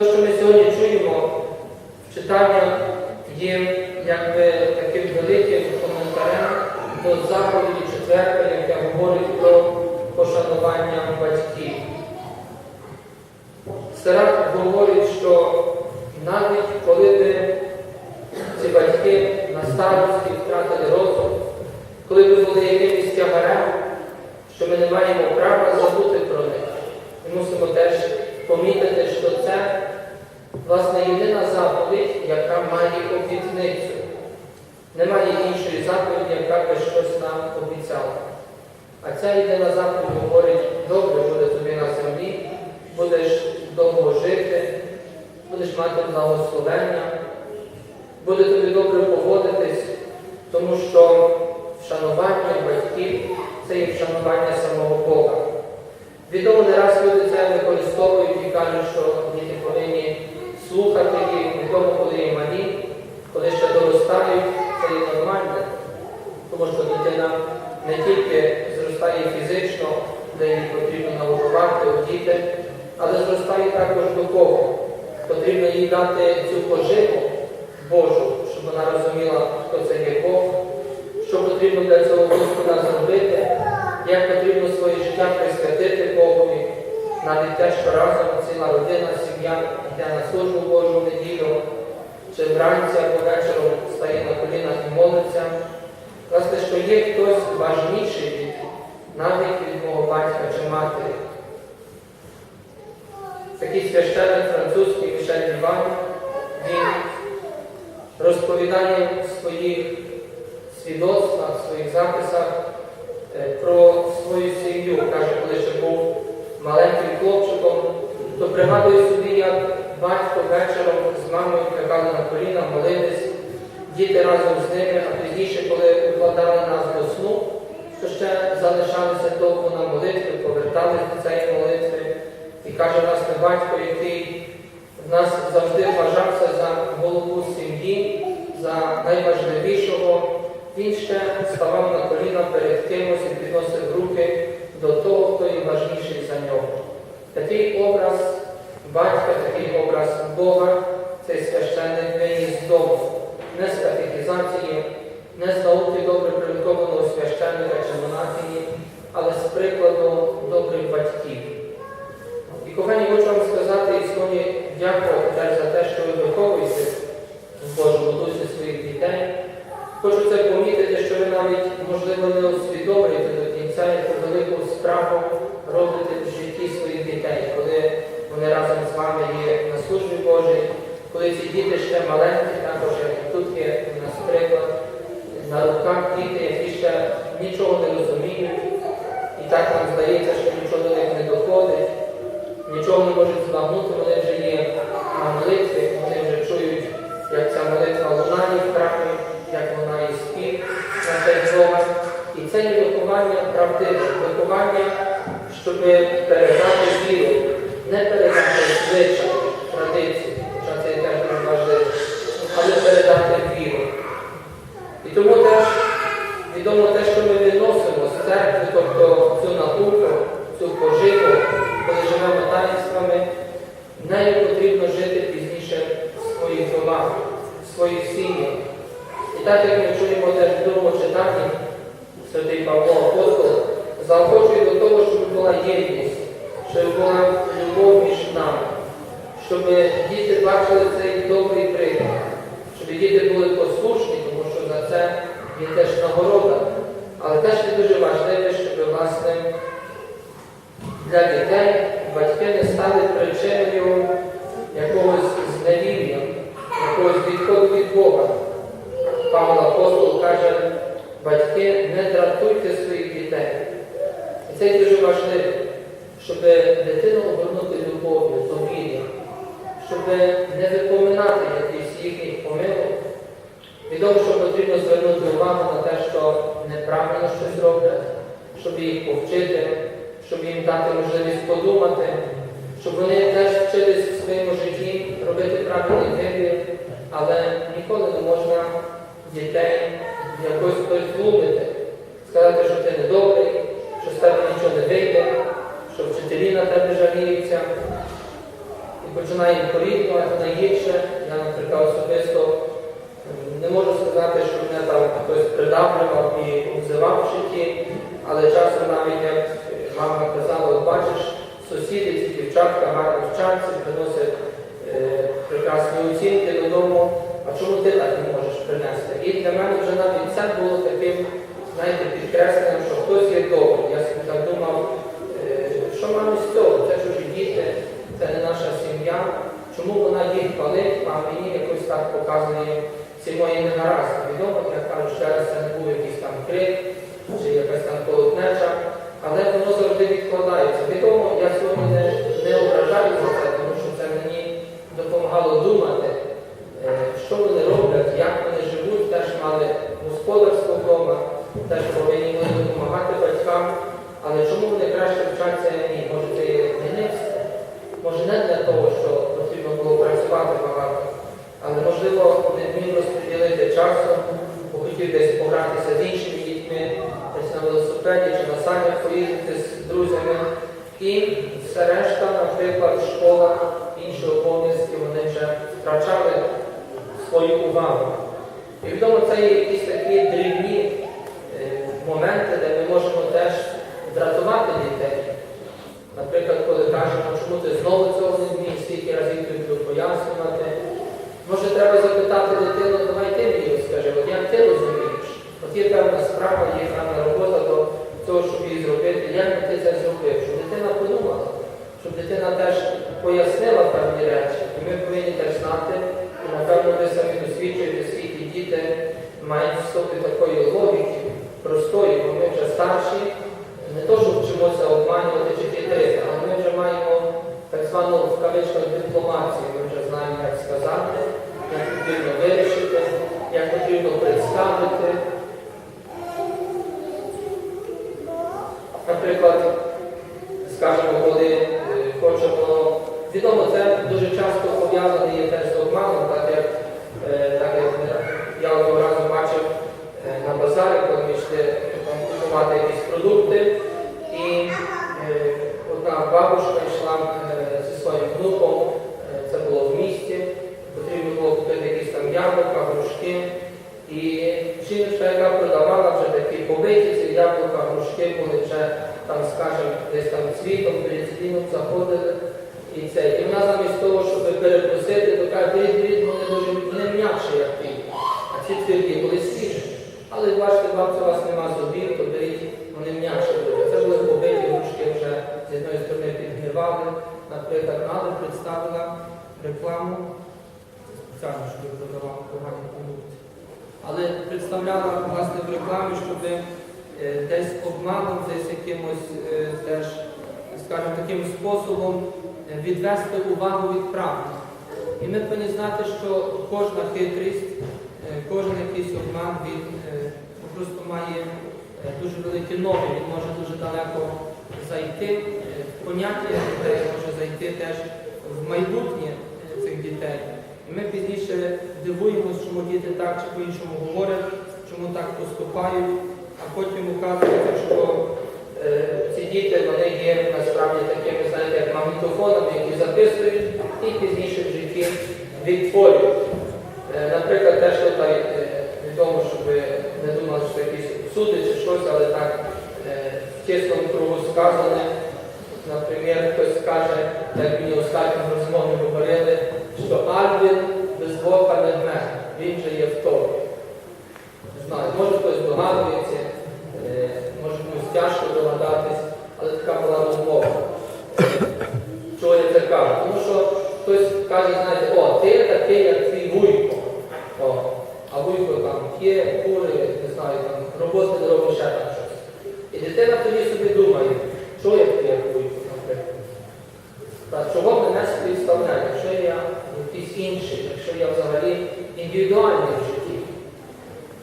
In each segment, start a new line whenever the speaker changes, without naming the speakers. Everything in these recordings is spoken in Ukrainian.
Те, що ми сьогодні чуємо в читаннях, є якби таким великим коментарем до заповіді четвертої, яка говорить про пошанування батьків. Сират говорить, що навіть коли би ці батьки на старості втратили розум, коли би були якимось тягарем, що ми не маємо права забути про них. Ми мусимо теж помітити, що це власне єдина заповідь, яка має обітницю. Немає іншої заповіді, яка би щось нам обіцяла. А ця єдина заповідь говорить, добре буде тобі на землі, будеш довго жити, будеш мати благословення, буде тобі добре поводитись, тому що вшанування батьків це є вшанування самого Бога. Відомо не раз люди це використовують і кажуть, що діти повинні слухати їх, відомо, коли є малі, коли ще це є нормально, тому що дитина не тільки зростає фізично, де їй потрібно нагодувати, одіти, але зростає також духовно. Потрібно їй дати цю поживу Божу, щоб вона розуміла, хто це є Бог, що потрібно для цього Господа зробити, як потрібно своє життя присвятити Богові, навіть те, що разом ціла родина, сім'я йде на службу Божу неділю, чи вранці або вечором стає на колінах і молиться. Власне, що є хтось важніший навіть від мого батька чи матері. Такий священник французький Мішель Іван, він розповідає в своїх свідоцтвах, в своїх записах е, про свою сім'ю. Каже, коли ще був маленьким хлопчиком, то пригадує собі, як батько вечором з мамою лягали на коліна, молитись, діти разом з ними, а пізніше, коли укладали нас до сну, то ще залишалися довго на молитві, поверталися до цієї молитви. І каже власне батько, який в нас завжди вважався за голову сім'ї, за найважливішого, він ще ставав на коліна перед кимось і підносив руки до того, хто є важніший за нього. Такий образ батька, такий образ Бога, цей священник виніс з дому, не з катехізації, не з науки добре прилікованого священника чи монахині, але з прикладу добрих батьків. І кохані, хочу вам сказати і сьогодні теж за те, що ви виховуєте в Божому дусі своїх дітей. Хочу це помітити, що ви навіть, можливо, не усвідомлюєте до кінця, яку велику справу робите в житті своїх дітей, коли вони разом з вами є на службі Божій, коли ці діти ще маленькі, також як тут є у нас приклад, на руках діти, які ще нічого не розуміють, і так нам здається, що нічого до них не доходить. Нічого не можуть збагнути, вони вже є на молитві, вони вже чують, як ця молитва лунає в храмі, як вона і спів на цей Бога. І це є виховання правдиве, виховання, щоб передати віру, не передати звичай, традиції, хоча це теж дуже важливо, але передати віру. І тому теж відомо те, що ми виносимо з церкви, тобто цю науку, цю поживу, коли живемо таїнствами, нею потрібно жити пізніше в своїх домах, в своїх сім'ях. І так як ми чуємо теж в другому читанні, святий Павло Апостол заохочує до того, щоб була єдність, щоб була любов між нами, щоб діти бачили цей добрий приклад, щоб діти були послушні, тому що за це є теж нагорода. Але теж є дуже важливо, щоб власне для дітей батьки не стали причиною якогось зневір'я, якогось відходу від Бога. Павло Апостол каже, батьки не дратуйте своїх дітей. І це дуже важливо, щоб дитину обернути любов'ю, довір'ям, щоб не випоминати якісь їхніх помилок. Відомо, що потрібно звернути увагу на те, що неправильно щось роблять, щоб їх повчити, щоб їм дати можливість подумати, щоб вони теж вчились в своєму житті робити правильний вибір, але ніколи не можна дітей якось притлумити, сказати, що ти недобрий, що з тебе нічого не вийде, що вчителі на тебе жаліються. І починає порідно, найгірше. Я, наприклад, особисто м, не можу сказати, що мене там хтось придавлював і обзивав в житті, але часом навіть як мама казала, от бачиш, сусіди, ці дівчатка гарно вчаться, приносять е, прекрасні оцінки додому. А чому ти так не можеш принести? І для мене вже навіть це було таким, знаєте, підкресленням, що хтось є добрий. Я собі так думав, е, що мамі з цього? Це чужі діти, це не наша сім'я. Чому вона їх палить, а мені якось так показує ці мої негаразди. Відомо, я кажу, ще раз це не був якийсь там крик чи якась там колотнеча, але воно завжди відкладається. Відомо, я сьогодні не, не ображаю за це, тому що це мені допомагало думати, е, що вони роблять, як вони живуть, теж мали господарство вдома, теж повинні були допомагати батькам. Але чому вони краще вчаться, як ні? Може, це є лінивство? Може, не для того, що потрібно було працювати багато, але можливо не вмів розподілити часу, бо хотів десь погратися з іншими дітьми, десь на велосипеді чи на санях поїздити з друзями. І все решта, наприклад, школа, інші обов'язки, вони вже втрачали свою увагу. І відомо, це є якісь такі дрібні е, моменти, де ми можемо теж дратувати дітей. Наприклад, коли кажемо, чому ти знову цього не вмієш, скільки разів тобі буду пояснювати. Може, треба запитати дитину, давай ти мені скажи, от як ти розумієш? От є певна справа, є певна робота до того, щоб її зробити. Як ти це зробив? Щоб дитина подумала, щоб дитина теж пояснила певні речі. І ми повинні теж знати, і напевно ви самі досвідчуєте, скільки діти мають в собі такої логіки, простої, бо ми вже старші. Не то, що вчимося обманювати чи хитрити, але ми вже маємо так звану в кавичках дипломацію. Ми вже знаємо, як сказати, як потрібно вирішити, як потрібно представити. Наприклад, скажімо, коли е, хочемо, відомо, це дуже часто пов'язане є теж з обманом, так як, е, так як я одного разу бачив е, на базарі, коли ми йшли там, купувати якісь продукти, і е, одна бабушка йшла е, зі своїм внуком, е, це було в місті, потрібно було купити якісь там яблука, грушки. І жіночка, яка продавала вже такі побиті, ці яблука, грушки були вже там, скажімо, десь там цвітом, перед заходили. І це. І вона замість того, щоб перепросити, то каже, беріть, вони дуже не м'якші, як ті. А ці тверді були свіжі. Але бачите, бабця, у вас нема зубів, то беріть, вони м'якші були. Це були побиті грушки вже з одної сторони підгнивали. Наприклад, Надя представила рекламу, спеціально, щоб продавали погані продукти. Але представляла власне в рекламі, щоб десь обманом, десь якимось е, теж, скажімо, таким способом е, відвести увагу від правди. І ми повинні знати, що кожна хитрість, е, кожен якийсь обман, він е, просто має е, дуже великі ноги, він може дуже далеко зайти. е, Поняття дітей може зайти теж в майбутнє е, цих дітей. І ми пізніше дивуємося, чому діти так чи по-іншому говорять, чому так поступають, а потім указується, що е, ці діти вони є насправді такими, знаєте, як магнітофонами, які записують і пізніше в житті відтворюють. Е, наприклад, теж е, відомо, щоб ви не думали, що якісь суди чи щось, але так е, в тісному кругу сказане. Наприклад, хтось скаже, як мені останньому розмові говорили, що Альвін без Бога не вмер, він же є в тобі. Не знаю, може хтось догадується, е, може комусь тяжко догадатись, але така була розмова. Е, Чого я це кажу? Тому що хтось каже, знаєте, о, ти такий, як твій вуйко. О, а вуйко там є, кури, не знаю, там роботи не робить ще там щось. І дитина тоді собі думає, що я такий, як вуйко, наприклад. Та чого мене співставляють, якщо я якийсь інший, якщо я взагалі індивідуальний в житті?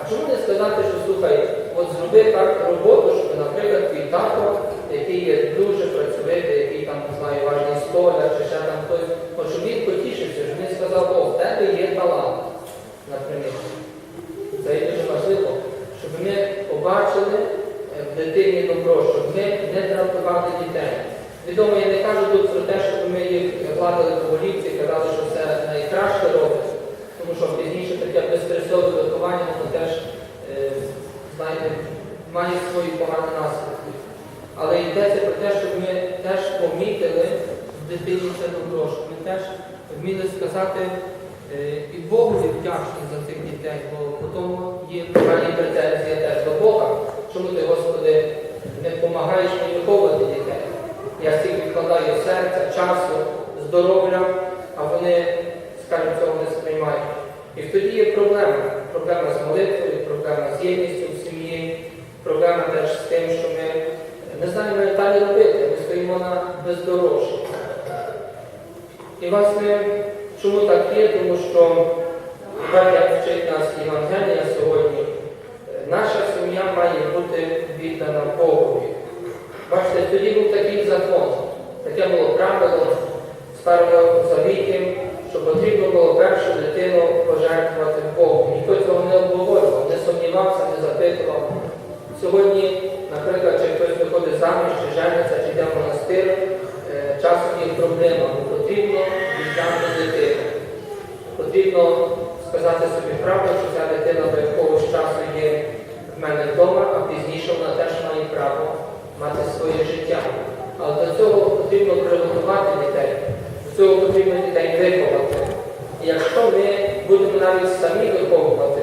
А чому не сказати, що слухай, от зроби так роботу, щоб, наприклад, твій тато, який є дуже працьовитий, який там, не знаю, важний столяр, чи ще там хтось, от щоб він потішився, щоб він сказав, о, в тебе є талант, наприклад. Це є дуже важливо, щоб ми побачили е, в дитині добро, щоб ми не дратували дітей. Відомо, я не кажу тут про те, щоб ми їх гладили по голівці, казали, що це найкраще робить, тому що пізніше таке безстресове виховання, воно теж, е, знаєте, має свої погані наслідки. Але йдеться про те, щоб ми теж помітили в дитині це добро, щоб ми теж вміли сказати е, і Богу вдячні за цих дітей, бо потім є погані претензії теж до Бога. Чому ти, Господи, не допомагаєш мені виховувати дітей? Я стільки вкладаю серця, часу, здоров'я, а вони, скажімо, цього не сприймають. І тоді є проблема. Проблема з молитвою, проблема з єдністю в сім'ї, проблема теж з тим, що ми не знаємо, як далі робити, ми стоїмо на бездорожжі. І власне, чому так є? Тому що, так як вчить нас Євангелія сьогодні, наша сім'я має бути віддана Богові. Бачите, тоді був такий закон, таке було правило в старому завіті, що потрібно було першу дитину пожертвувати Богу. Ніхто цього не обговорював, не сумнівався, не запитував. Сьогодні, наприклад, чи хтось виходить заміж, чи жениться, чи йде в монастир, е, часом є проблема, бо потрібно віддати дитину. Потрібно сказати собі правду, що ця дитина до якогось часу є в мене вдома, а пізніше вона теж має право мати своє життя. Але до цього потрібно приготувати дітей, до цього потрібно дітей виховати. І якщо ми будемо навіть самі виховувати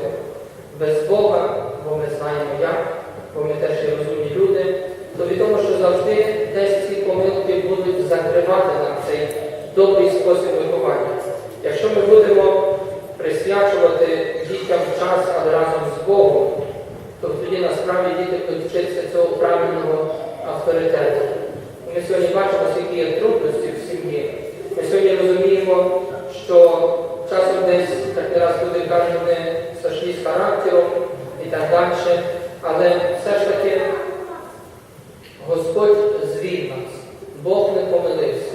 без Бога, бо ми знаємо як, бо ми теж є розумні люди, то відомо, що завжди десь ці помилки будуть закривати нам цей добрий спосіб виховання. Якщо ми будемо присвячувати дітям час, але разом з Богом, то тоді насправді діти будуть цього правильного авторитету. Ми сьогодні бачимо, скільки є трудностей в сім'ї. Ми сьогодні розуміємо, що не раз вони страшні з характером і так далі. Але все ж таки Господь звів нас, Бог не помилився.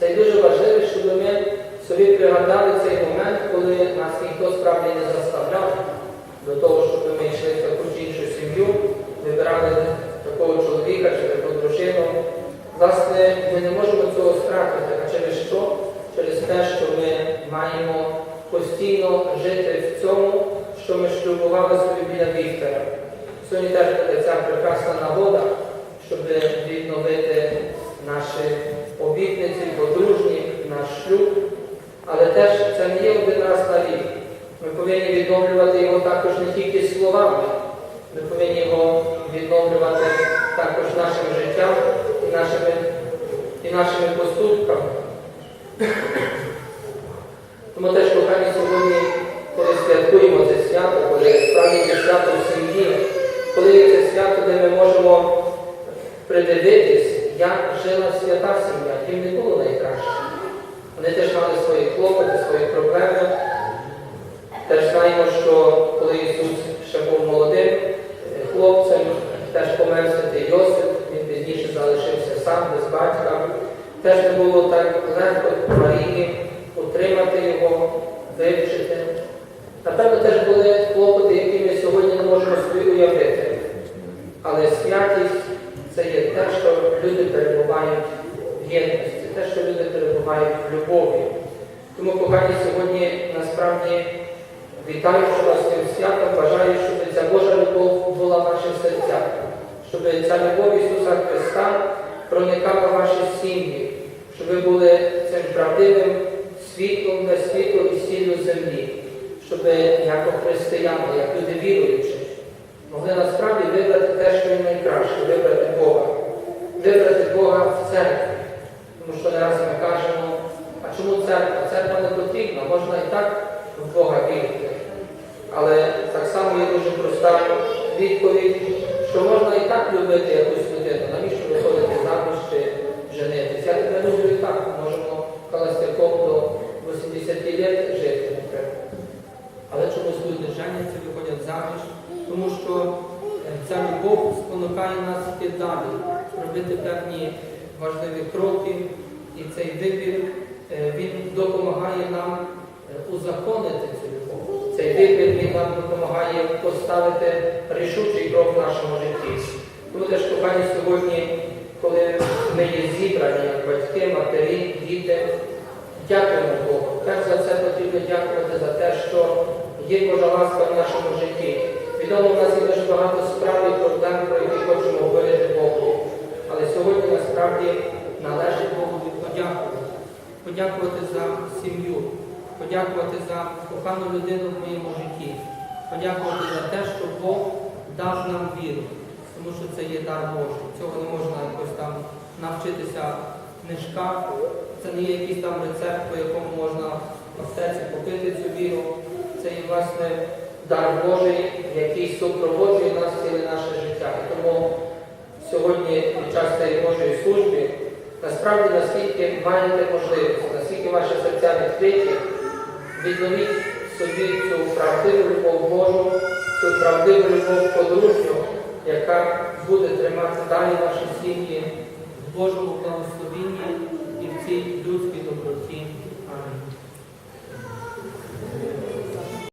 Це дуже важливо, щоб ми собі пригадали цей момент, коли нас ніхто справді не заставляв до того, щоб ми йшли в таку чи іншу сім'ю, вибирали такого чоловіка чи таку дружину. Власне, ми не можемо цього стратити. А через що? Через те, що ми маємо постійно жити в цьому, що ми шлюбували собі біля Віктора. Сьогодні теж буде ця прекрасна нагода, щоб відновити наші обітниці, подружні, наш шлюб. Але теж це не є один раз на рік. Ми повинні відновлювати його також не тільки словами, ми повинні його відновлювати також нашим життям і нашими, і нашими поступками. Тому теж, кохані, сьогодні, коли святкуємо це свято, коли справді це свято в сім'ї, коли є це свято, де ми можемо придивитись, як жила свята сім'я, їм не було найкраще. Вони теж мали свої клопоти, свої проблеми. Теж знаємо, що коли Ісус ще був молодим е, хлопцем, теж помер святий Йосип, він пізніше залишився сам без батька. Теж не було так легко Марії утримати його, вивчити. Напевно, теж були клопоти, які ми сьогодні не можемо собі уявити. Але святість це є те, що люди перебувають в єдності, те, що люди перебувають в любові. Тому, кохані, сьогодні насправді вітаю вас з цим святом, бажаю, щоб ця Божа любов була в ваших серцях, щоб ця любов Ісуса Христа проникала в ваші сім'ї, щоб ви були цим правдивим світлом для світу і сіллю землі, як християни, як люди віруючі, могли насправді вибрати те, що є найкраще, вибрати Бога, вибрати Бога в церкві. Тому що не раз ми кажемо, а чому церква? Церква не потрібна, можна і так в Бога вірити. Але так само є дуже проста відповідь, що можна і так любити якусь людину, навіщо виходити заміж чи женитися. Я тебе люблю і так, можемо холостяком до 80 років жити, наприклад. Але чомусь люди женяться, заміж, тому що е, ця любов спонукає нас йти далі, робити певні важливі кроки, і цей вибір е, він допомагає нам е, узаконити цю любов. Цей вибір він нам допомагає поставити рішучий крок в нашому житті. Тому теж, кохані, сьогодні, коли ми є зібрані як батьки, матері, діти, Дякуємо Богу. Перш за все потрібно дякувати за те, що є Божа ласка в нашому житті. Відомо, в нас є дуже багато справ і проблем, про які хочемо говорити Богу. Але сьогодні насправді належить Богу подякувати. Подякувати за сім'ю, подякувати за кохану людину в моєму житті, подякувати за те, що Бог дав нам віру, тому що це є дар Божий. Цього не можна якось там навчитися книжках. Це не є якийсь там рецепт, по якому можна в аптеці купити цю віру. Це є власне дар Божий, який супроводжує нас ціле наше життя. І тому сьогодні під час цієї Божої служби, насправді наскільки маєте можливість, наскільки ваші серця відкриті, відновіть собі цю правдиву любов Божу, цю правдиву любов подружню, яка буде тримати далі ваші сім'ї в Божому благословенні і в цій людській доброті. Амінь.